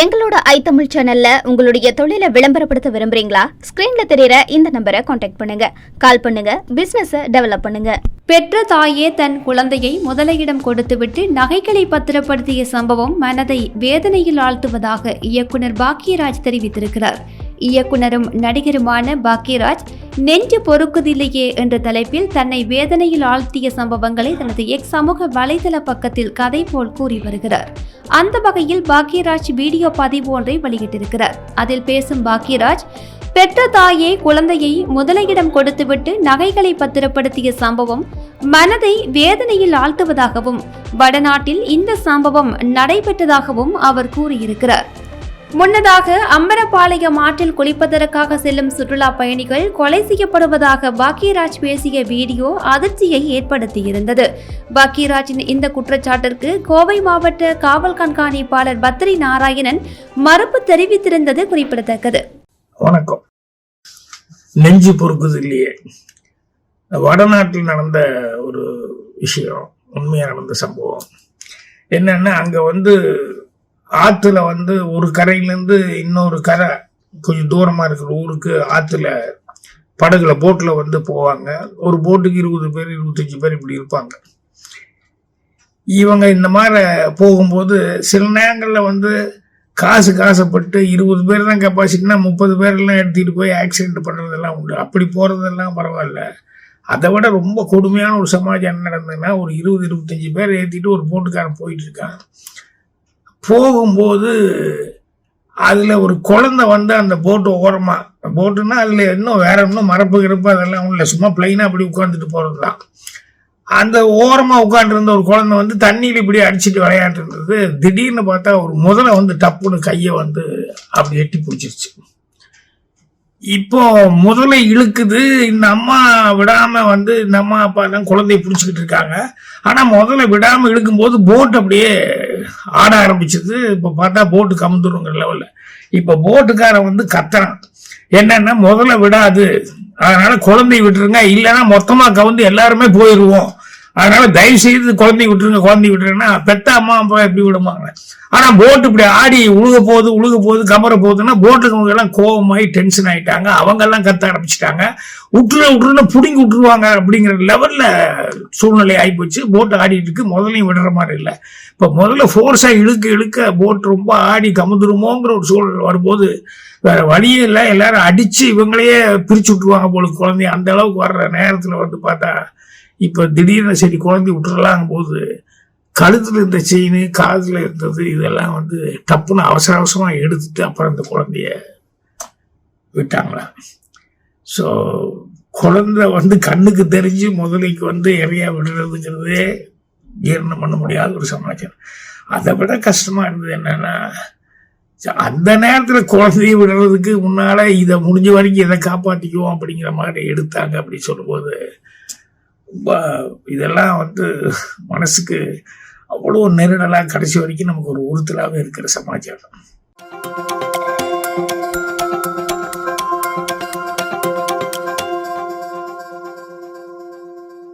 எங்களோட ஐ தமிழ் சேனல்ல உங்களுடைய தொழிலை விளம்பரப்படுத்த விரும்புறீங்களா? ஸ்கிரீன்ல தெரியற இந்த நம்பரை காண்டாக்ட் பண்ணுங்க. கால் பண்ணுங்க. பிசினஸ டெவலப் பண்ணுங்க. பெற்ற தாயே தன் குழந்தையை முதலையிடம் கொடுத்துவிட்டு நகைகளை பத்திரப்படுத்திய சம்பவம் மனதை வேதனையில் ஆழ்த்துவதாக இயக்குனர் பாக்கியராஜ் தெரிவித்திருக்கிறார். இயக்குனரும் நடிகருமான பாக்கியராஜ் நெஞ்சு பொறுக்குதில்லையே என்ற தலைப்பில் தன்னை வேதனையில் ஆழ்த்திய சம்பவங்களை தனது எக்ஸ் சமூக வலைதள பக்கத்தில் கதை போல் கூறி வருகிறார். அந்த வகையில் பாக்கியராஜ் வீடியோ பதிவு ஒன்றை வெளியிட்டிருக்கிறார். அதில் பேசும் பாக்கியராஜ் பெற்ற தாயே குழந்தையை முதலையிடம் கொடுத்துவிட்டு நகைகளை பத்திரப்படுத்திய சம்பவம் மனதை வேதனையில் ஆழ்த்துவதாகவும் வடநாட்டில் இந்த சம்பவம் நடைபெற்றதாகவும் அவர் கூறியிருக்கிறார். முன்னதாக அம்பரபாளையம் ஆற்றில் குளிப்பதற்காக செல்லும் சுற்றுலா பயணிகள் கொலை செய்யப்படுவதாக பாக்கியராஜ் பேசிய வீடியோ அதிர்ச்சியை ஏற்படுத்தியிருந்தது. பாக்கியராஜின் இந்த குற்றச்சாட்டிற்கு கோவை மாவட்ட காவல் கண்காணிப்பாளர் பத்ரி நாராயணன் மறுப்பு தெரிவித்திருந்தது குறிப்பிடத்தக்கது. வணக்கம். நெஞ்சு பொறுக்குது இல்லையே வடநாட்டில் நடந்த ஒரு விஷயம் உண்மையாக நடந்த சம்பவம். என்னன்னா அங்கே வந்து ஆற்றுல வந்து ஒரு கரையிலேருந்து இன்னொரு கரை கொஞ்சம் தூரமாக இருக்கிற ஊருக்கு ஆற்றுல படகுல போட்டில் வந்து போவாங்க. ஒரு போட்டுக்கு இருபது பேர் இருபத்தஞ்சி பேர் இப்படி இருப்பாங்க. இவங்க இந்த மாதிரி போகும்போது சில நேரங்களில் வந்து காசு காசப்பட்டு இருபது பேர் தான் கெப்பாசிட்டினா முப்பது பேரெல்லாம் எடுத்துகிட்டு போய் ஆக்சிடென்ட் பண்ணுறதெல்லாம் உண்டு. அப்படி போகிறதெல்லாம் பரவாயில்ல. அதை விட ரொம்ப கொடுமையான ஒரு சமாஜம் என்ன நடந்ததுன்னா ஒரு இருபது இருபத்தஞ்சி பேர் ஏற்றிட்டு ஒரு போட்டுக்காரன் போயிட்டு இருக்கான். போகும்போது அதில் ஒரு குழந்தை வந்து அந்த போட்டு ஓரமாக போட்டுன்னா அதில் இன்னும் வேற இன்னும் மரப்பு கிரப்பு அதெல்லாம் இல்லை சும்மா பிளைனாக அப்படி உட்காந்துட்டு போகிறது தான் அந்த ஓரமாக உட்காந்துருந்த ஒரு குழந்தை வந்து தண்ணியில் இப்படி அடிச்சுட்டு விளையாட்டு இருந்தது. திடீர்னு பார்த்தா ஒரு முதல்ல வந்து டப்புன்னு கையை வந்து அப்படி எட்டி பிடிச்சிருச்சு. இப்போ முதல்ல இழுக்குது. இந்த அம்மா விடாம வந்து இந்த அம்மா அப்பா தான் குழந்தைய பிடிச்சிக்கிட்டு இருக்காங்க. ஆனா முதல்ல விடாம இழுக்கும் போது போட் அப்படியே ஆட ஆரம்பிச்சது. இப்போ பார்த்தா போட்டு கமுந்துருங்கிற லெவல்ல இப்போ போட்டுக்காரன் வந்து கத்துறான். என்னன்னா முதல்ல விடாது. அதனால குழந்தைய விட்டுருங்க. இல்லைன்னா மொத்தமா கவுந்து எல்லாருமே போயிடுவோம் அதனால தயவு செய்து குழந்தை விட்டுருங்க குழந்தை விட்டுருங்கன்னா பெத்த அம்மா அப்பா எப்படி விடுவாங்க? ஆனா போட்டு இப்படி ஆடி உழுக போகுது உழுக போகுது கமர போகுதுன்னா போட்டுக்கு எல்லாம் கோபமாயி டென்ஷன் ஆயிட்டாங்க. அவங்க எல்லாம் கத்த ஆரம்பிச்சிட்டாங்க. விட்டுரு விட்டுருன்னு புடுங்கி விட்டுருவாங்க அப்படிங்கிற லெவல்ல சூழ்நிலை ஆயிப்போச்சு. போட்டு ஆடிட்டு இருக்கு. முதலையும் விடுற மாதிரி இல்லை. இப்போ முதல்ல ஃபோர்ஸா இழுக்க இழுக்க போட் ரொம்ப ஆடி கமுந்துருமோங்கிற ஒரு சூழல் வரும்போது வேற வழியே இல்லை. எல்லாரும் அடிச்சு இவங்களையே பிரிச்சு விட்டுருவாங்க போல குழந்தைய அந்த அளவுக்கு வர்ற நேரத்துல வந்து பார்த்தா இப்போ திடீர்னு சரி குழந்தை விட்டுறலாம் போது கழுத்துல இருந்த செயின் காதுல இருந்தது இதெல்லாம் வந்து டப்புன்னு அவசர அவசரமா எடுத்துட்டு அப்புறம் அந்த குழந்தைய விட்டாங்களாம். ஸோ குழந்தை வந்து கண்ணுக்கு தெரிஞ்சு முதலைக்கு வந்து இறையா விடுறதுங்கிறதே ஜீரணம் பண்ண முடியாத ஒரு சமாச்சாரம். அதை விட கஷ்டமா இருந்தது என்னன்னா அந்த நேரத்தில் குழந்தைய விடுறதுக்கு முன்னால இதை முடிஞ்ச வரைக்கும் இதை காப்பாற்றிக்குவோம் அப்படிங்கிற மாதிரி எடுத்தாங்க அப்படின்னு சொல்லும்போது இதெல்லாம் வந்து மனசுக்கு அவ்வளோ நெருடலாக கடைசி வரைக்கும் நமக்கு ஒரு உறுத்தலாகவே இருக்கிற சமாச்சாரம்.